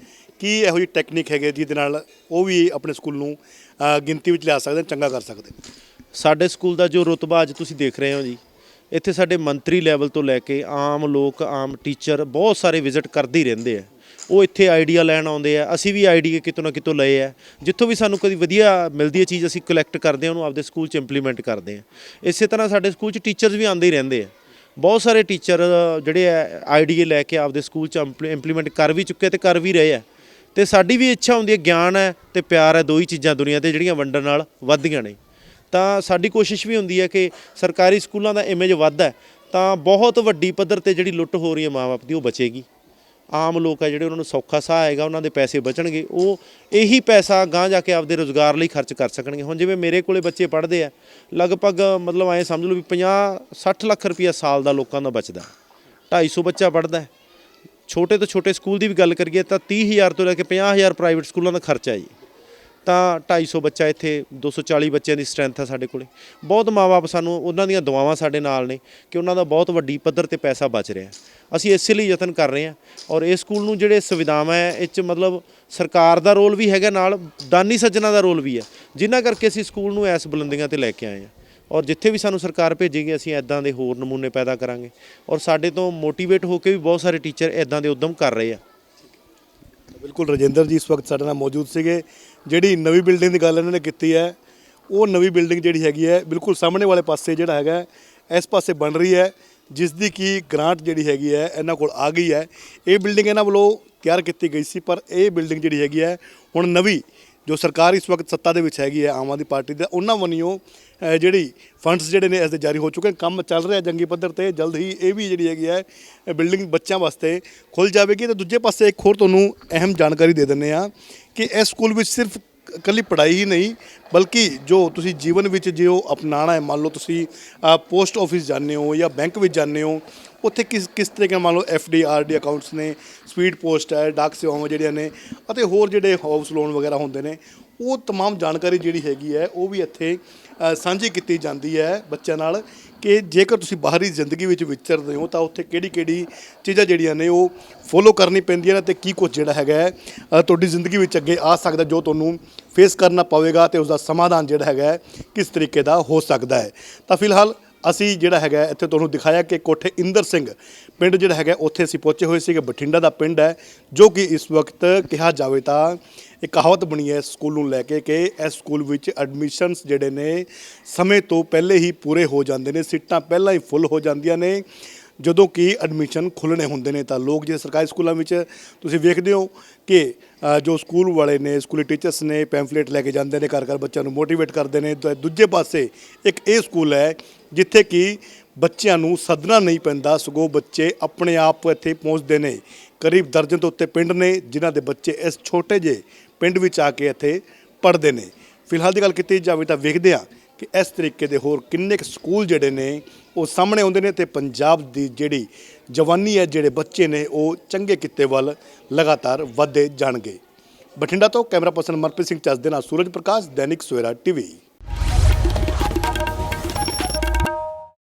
ਕੀ ਇਹੋ ਜਿਹੀ ਟੈਕਨੀਕ ਹੈਗੇ ਜਿਹਦੇ ਨਾਲ ਉਹ ਵੀ ਆਪਣੇ ਸਕੂਲ ਨੂੰ ਗਿਣਤੀ ਵਿੱਚ ਲਿਆ ਸਕਦੇ ਚੰਗਾ ਕਰ ਸਕਦੇ? ਸਾਡੇ ਸਕੂਲ ਦਾ ਜੋ ਰੁਤਬਾ ਅੱਜ ਤੁਸੀਂ ਦੇਖ ਰਹੇ ਹੋ ਜੀ ਇੱਥੇ ਸਾਡੇ ਮੰਤਰੀ ਲੈਵਲ ਤੋਂ ਲੈ ਕੇ ਆਮ ਲੋਕ, ਆਮ ਟੀਚਰ ਬਹੁਤ ਸਾਰੇ ਵਿਜ਼ਿਟ ਕਰਦੇ ਹੀ ਰਹਿੰਦੇ ਆ। ਉਹ ਇੱਥੇ ਆਈਡੀਆ ਲੈਣ ਆਉਂਦੇ ਆ। ਅਸੀਂ ਵੀ ਆਈਡੀਆ ਕਿਤੋਂ ਨਾ ਕਿਤੋਂ ਲਏ ਆ। ਜਿੱਥੋਂ ਵੀ ਸਾਨੂੰ ਕਦੀ ਵਧੀਆ ਮਿਲਦੀ ਹੈ ਚੀਜ਼ ਅਸੀਂ ਕਲੈਕਟ ਕਰਦੇ ਆ, ਉਹਨੂੰ ਆਪਦੇ ਸਕੂਲ 'ਚ ਇੰਪਲੀਮੈਂਟ ਕਰਦੇ ਆ। ਇਸੇ ਤਰ੍ਹਾਂ ਸਾਡੇ ਸਕੂਲ 'ਚ ਟੀਚਰਸ ਵੀ ਆਉਂਦੇ ਹੀ ਰਹਿੰਦੇ ਆ। ਬਹੁਤ ਸਾਰੇ ਟੀਚਰ ਜਿਹੜੇ ਆ ਆਈਡੀਆ ਲੈ ਕੇ ਆਪਦੇ ਸਕੂਲ 'ਚ ਇੰਪਲੀਮੈਂਟ ਕਰ ਵੀ ਚੁੱਕੇ ਤੇ ਕਰ ਵੀ ਰਹੇ ਆ। ਤੇ ਸਾਡੀ ਵੀ ਇੱਛਾ ਹੁੰਦੀ ਹੈ, ਗਿਆਨ ਹੈ ਤੇ ਪਿਆਰ ਹੈ, ਦੋ ਹੀ ਚੀਜ਼ਾਂ ਦੁਨੀਆ ਤੇ ਜਿਹੜੀਆਂ ਵੰਡਣ ਨਾਲ ਵੱਧਦੀਆਂ ਨੇ। ਤਾਂ ਸਾਡੀ ਕੋਸ਼ਿਸ਼ ਵੀ ਹੁੰਦੀ ਹੈ ਕਿ ਸਰਕਾਰੀ ਸਕੂਲਾਂ ਦਾ ਇਮੇਜ ਵੱਧਦਾ ਤਾਂ ਬਹੁਤ ਵੱਡੀ ਪੱਧਰ ਤੇ ਜਿਹੜੀ ਲੁੱਟ ਹੋ ਰਹੀ ਹੈ ਮਾਪੇ ਦੀ, ਉਹ ਬਚੇਗੀ। ਆਮ ਲੋਕ ਆ ਜਿਹੜੇ ਉਹਨਾਂ ਨੂੰ ਸੌਖਾ ਸਾਹ ਆਏਗਾ, ਉਹਨਾਂ ਦੇ ਪੈਸੇ ਬਚਣਗੇ, ਉਹ ਇਹੀ ਪੈਸਾ ਗਾਂ ਜਾ ਕੇ ਆਪਦੇ ਰੋਜ਼ਗਾਰ ਲਈ ਖਰਚ ਕਰ ਸਕਣਗੇ। ਹੁਣ ਜਿਵੇਂ ਮੇਰੇ ਕੋਲੇ ਬੱਚੇ ਪੜ੍ਹਦੇ ਆ, ਲਗਭਗ ਮਤਲਬ ਐਂ ਸਮਝ ਲਓ ਵੀ 50 60 ਲੱਖ ਰੁਪਈਆ ਸਾਲ ਦਾ ਲੋਕਾਂ ਦਾ ਬਚਦਾ 250 ਬੱਚਾ ਪੜ੍ਹਦਾ ਛੋਟੇ ਤੋਂ ਛੋਟੇ ਸਕੂਲ ਦੀ ਵੀ ਗੱਲ ਕਰੀਏ ਤਾਂ 30000 ਤੋਂ ਲੈ ਕੇ 50000 ਪ੍ਰਾਈਵੇਟ ਸਕੂਲਾਂ ਦਾ ਖਰਚਾ ਹੈ ਜੀ। ਤਾਂ 250 ਬੱਚਾ ਇੱਥੇ 240 ਬੱਚਿਆਂ ਦੀ ਸਟਰੈਂਥ ਹੈ ਸਾਡੇ ਕੋਲੇ। ਬਹੁਤ ਮਾਪੇ ਸਾਨੂੰ ਉਹਨਾਂ ਦੀਆਂ ਦੁਆਵਾਂ ਸਾਡੇ ਨਾਲ ਨੇ ਕਿ ਉਹਨਾਂ ਦਾ ਬਹੁਤ ਵੱਡੀ ਪੱਧਰ ਤੇ ਪੈਸਾ ਬਚ ਰਿਹਾ। ਅਸੀਂ ਇਸੇ ਲਈ ਯਤਨ ਕਰ ਰਹੇ ਹਾਂ ਔਰ ਇਸ ਸਕੂਲ ਨੂੰ ਜਿਹੜੇ ਸੁਵਿਧਾਵਾਂ ਹੈ, ਇਹ 'ਚ ਮਤਲਬ ਸਰਕਾਰ ਦਾ ਰੋਲ ਵੀ ਹੈਗਾ ਨਾਲ, ਦਾਨੀ ਸੱਜਣਾ ਦਾ ਰੋਲ ਵੀ ਹੈ, ਜਿਨ੍ਹਾਂ ਕਰਕੇ ਅਸੀਂ ਸਕੂਲ ਨੂੰ ਐਸ ਬੁਲੰਦੀਆਂ ਤੇ ਲੈ ਕੇ ਆਏ ਹਾਂ। ਔਰ ਜਿੱਥੇ ਵੀ ਸਾਨੂੰ ਸਰਕਾਰ ਭੇਜੇਗੀ, ਅਸੀਂ ਐਦਾਂ ਦੇ ਹੋਰ ਨਮੂਨੇ ਪੈਦਾ ਕਰਾਂਗੇ। ਔਰ ਸਾਡੇ ਤੋਂ ਮੋਟੀਵੇਟ ਹੋ ਕੇ ਵੀ ਬਹੁਤ ਸਾਰੇ ਟੀਚਰ ਐਦਾਂ ਦੇ ਉਦਮ ਕਰ ਰਹੇ ਆ। ਬਿਲਕੁਲ ਰਜਿੰਦਰ ਜੀ ਇਸ ਵਕਤ ਸਾਡੇ ਨਾਲ ਮੌਜੂਦ ਸੀਗੇ। ਜਿਹੜੀ ਨਵੀਂ ਬਿਲਡਿੰਗ ਦੀ ਗੱਲ ਇਹਨਾਂ ਨੇ ਕੀਤੀ ਹੈ, ਉਹ ਨਵੀਂ ਬਿਲਡਿੰਗ ਜਿਹੜੀ ਹੈਗੀ ਹੈ, ਬਿਲਕੁਲ ਸਾਹਮਣੇ ਵਾਲੇ ਪਾਸੇ ਜਿਹੜਾ ਹੈਗਾ, ਇਸ ਪਾਸੇ ਬਣ ਰਹੀ ਹੈ ਜਿਸ ਦੀ ਕੀ ਗ੍ਰਾਂਟ ਜਿਹੜੀ ਹੈਗੀ ਹੈ, ਇਹਨਾਂ ਕੋਲ ਆ ਗਈ ਹੈ। ਇਹ ਬਿਲਡਿੰਗ ਇਹਨਾਂ ਵੱਲੋਂ ਤਿਆਰ ਕੀਤੀ ਗਈ ਸੀ, ਪਰ ਇਹ ਬਿਲਡਿੰਗ ਜਿਹੜੀ ਹੈਗੀ ਹੈ, ਹੁਣ ਨਵੀਂ ਜੋ ਸਰਕਾਰ ਇਸ ਵਕਤ ਸੱਤਾ ਦੇ ਵਿੱਚ ਹੈਗੀ ਹੈ, ਆਮ ਆਦਮੀ ਪਾਰਟੀ ਦਾ, ਉਹਨਾਂ ਵੱਲੋਂ ਜਿਹੜੀ ਫੰਡਸ ਜਿਹੜੇ ਨੇ, ਇਸ ਦੇ ਜਾਰੀ ਹੋ ਚੁੱਕੇ ਨੇ। ਕੰਮ ਚੱਲ ਰਿਹਾ ਜੰਗੀ ਪੱਧਰ ਤੇ, ਜਲਦ ਹੀ ਇਹ ਵੀ ਜਿਹੜੀ ਹੈਗੀ ਹੈ ਬਿਲਡਿੰਗ ਬੱਚਿਆਂ ਵਾਸਤੇ ਖੁੱਲ ਜਾਵੇਗੀ। ਤੇ ਦੂਜੇ ਪਾਸੇ ਇੱਕ ਹੋਰ ਤੁਹਾਨੂੰ ਅਹਿਮ ਜਾਣਕਾਰੀ ਦੇ ਦਿੰਦੇ ਆ ਕਿ ਇਸ ਸਕੂਲ ਵਿੱਚ ਸਿਰਫ ਇਕੱਲੀ ਪੜ੍ਹਾਈ ਹੀ ਨਹੀਂ, ਬਲਕਿ ਜੋ ਤੁਸੀਂ ਜੀਵਨ ਵਿੱਚ ਜੇ ਉਹ ਅਪਣਾਉਣਾ ਹੈ, ਮੰਨ ਲਓ ਤੁਸੀਂ ਪੋਸਟ ਆਫਿਸ ਜਾਂਦੇ ਹੋ ਜਾਂ ਬੈਂਕ ਵਿੱਚ ਜਾਂਦੇ ਹੋ, ਉੱਥੇ ਕਿਸ ਕਿਸ ਤਰੀਕੇ ਨਾਲ ਮੰਨ ਲਓ F D R D accounts ਨੇ, ਸਪੀਡ ਪੋਸਟ ਹੈ, ਡਾਕ ਸੇਵਾਵਾਂ ਜਿਹੜੀਆਂ ਨੇ, ਅਤੇ ਹੋਰ ਜਿਹੜੇ ਹਾਊਸ ਲੋਨ ਵਗੈਰਾ ਹੁੰਦੇ ਨੇ ਉਹ तमाम ਜਾਣਕਾਰੀ ਜਿਹੜੀ ਹੈਗੀ ਹੈ ਉਹ ਵੀ ਇੱਥੇ ਅ, ਸਾਂਝੀ ਕੀਤੀ ਜਾਂਦੀ ਹੈ ਬੱਚਿਆਂ ਨਾਲ ਕਿ ਜੇਕਰ ਤੁਸੀਂ ਬਾਹਰੀ ਜ਼ਿੰਦਗੀ ਵਿੱਚ ਵਿਚਰਦੇ ਹੋ ਤਾਂ ਉੱਥੇ ਕਿਹੜੀ ਕਿਹੜੀ ਚੀਜ਼ਾਂ ਜਿਹੜੀਆਂ ਨੇ ਉਹ ਫੋਲੋ ਕਰਨੀ ਪੈਂਦੀਆਂ ਨੇ ਤੇ ਕੀ ਕੁਝ ਜਿਹੜਾ ਹੈਗਾ ਹੈ, ਅ, ਤੁਹਾਡੀ ਜ਼ਿੰਦਗੀ ਵਿੱਚ ਅੱਗੇ ਆ ਸਕਦਾ ਜੋ ਤੁਹਾਨੂੰ ਫੇਸ ਕਰਨਾ ਪਵੇਗਾ ਤੇ ਉਸ ਦਾ ਸਮਾਧਾਨ ਜਿਹੜਾ ਹੈਗਾ ਹੈ, ਕਿਸ ਤਰੀਕੇ ਦਾ ਹੋ ਸਕਦਾ ਹੈ ਤਾਂ ਫਿਲਹਾਲ ਅਸੀਂ ਜਿਹੜਾ ਹੈਗਾ ਹੈ, ਇੱਥੇ ਤੁਹਾਨੂੰ ਦਿਖਾਇਆ ਕਿ ਕੋਠੇ ਇੰਦਰ ਸਿੰਘ ਪਿੰਡ ਜਿਹੜਾ ਹੈਗਾ ਉੱਥੇ ਅਸੀਂ ਪਹੁੰਚੇ ਹੋਏ ਸੀਗੇ ਬਠਿੰਡਾ ਦਾ ਪਿੰਡ ਹੈ ਜੋ ਕਿ ਇਸ ਵਕਤ ਕਿਹਾ ਜਾਵੇ ਤਾਂ ਇੱਕ ਕਹਾਵਤ ਬਣੀ ਹੈ ਇਸ ਸਕੂਲ ਨੂੰ ਲੈ ਕੇ ਕਿ ਇਸ ਸਕੂਲ ਵਿੱਚ ਐਡਮਿਸ਼ਨਸ ਜਿਹੜੇ ਨੇ ਸਮੇਂ ਤੋਂ ਪਹਿਲੇ ਹੀ ਪੂਰੇ ਹੋ ਜਾਂਦੇ ਨੇ ਸੀਟਾਂ ਪਹਿਲਾਂ ਹੀ ਫੁੱਲ ਹੋ ਜਾਂਦੀਆਂ ਨੇ। ਜਦੋਂ ਕਿ ਐਡਮਿਸ਼ਨ ਖੁੱਲ੍ਹਣੇ ਹੁੰਦੇ ਨੇ ਤਾਂ ਲੋਕ ਜੇ ਸਰਕਾਰੀ ਸਕੂਲਾਂ ਵਿੱਚ ਤੁਸੀਂ ਵੇਖਦੇ ਹੋ ਕਿ ਅ, ਜੋ ਸਕੂਲ ਵਾਲੇ ਨੇ ਸਕੂਲੀ ਟੀਚਰਸ ਨੇ ਪੈਂਫਲੇਟ ਲੈ ਕੇ ਜਾਂਦੇ ਨੇ ਘਰ ਘਰ ਬੱਚਿਆਂ ਨੂੰ ਮੋਟੀਵੇਟ ਕਰਦੇ ਨੇ। ਤਾਂ ਦੂਜੇ ਪਾਸੇ ਇੱਕ ਇਹ ਸਕੂਲ ਹੈ ਜਿੱਥੇ ਕਿ ਬੱਚਿਆਂ ਨੂੰ ਸੱਦਣਾ ਨਹੀਂ ਪੈਂਦਾ ਸਗੋਂ ਬੱਚੇ ਆਪਣੇ ਆਪ ਇੱਥੇ ਪਹੁੰਚਦੇ ਨੇ। ਕਰੀਬ ਦਰਜਨ ਤੋਂ ਉੱਤੇ ਪਿੰਡ ਨੇ ਜਿਨ੍ਹਾਂ ਦੇ ਬੱਚੇ ਇਸ ਛੋਟੇ ਜਿਹੇ ਪਿੰਡ ਵਿੱਚ ਆ ਕੇ ਇੱਥੇ ਪੜ੍ਹਦੇ ਨੇ। ਫਿਲਹਾਲ ਦੀ ਗੱਲ ਕੀਤੀ ਜਾਵੇ ਤਾਂ ਵੇਖਦੇ ਹਾਂ ਕਿ ਇਸ ਤਰੀਕੇ ਦੇ ਹੋਰ ਕਿੰਨੇ ਕੁ ਸਕੂਲ ਜਿਹੜੇ ਨੇ, ਉਹ ਸਾਹਮਣੇ ਆਉਂਦੇ ਨੇ ਤੇ ਪੰਜਾਬ ਦੀ ਜਿਹੜੀ ਜਵਾਨੀ ਹੈ, ਜਿਹੜੇ ਬੱਚੇ ਨੇ, ਉਹ ਚੰਗੇ ਕਿੱਤੇ ਵੱਲ ਲਗਾਤਾਰ ਵਧਦੇ ਜਾਣਗੇ। ਬਠਿੰਡਾ ਤੋਂ ਕੈਮਰਾ ਪਰਸਨ ਮਨਪ੍ਰੀਤ ਸਿੰਘ ਚੱਜ ਦੇ ਨਾਲ ਸੂਰਜ ਪ੍ਰਕਾਸ਼, ਦੈਨਿਕ ਸਵੇਰਾ ਟੀਵੀ।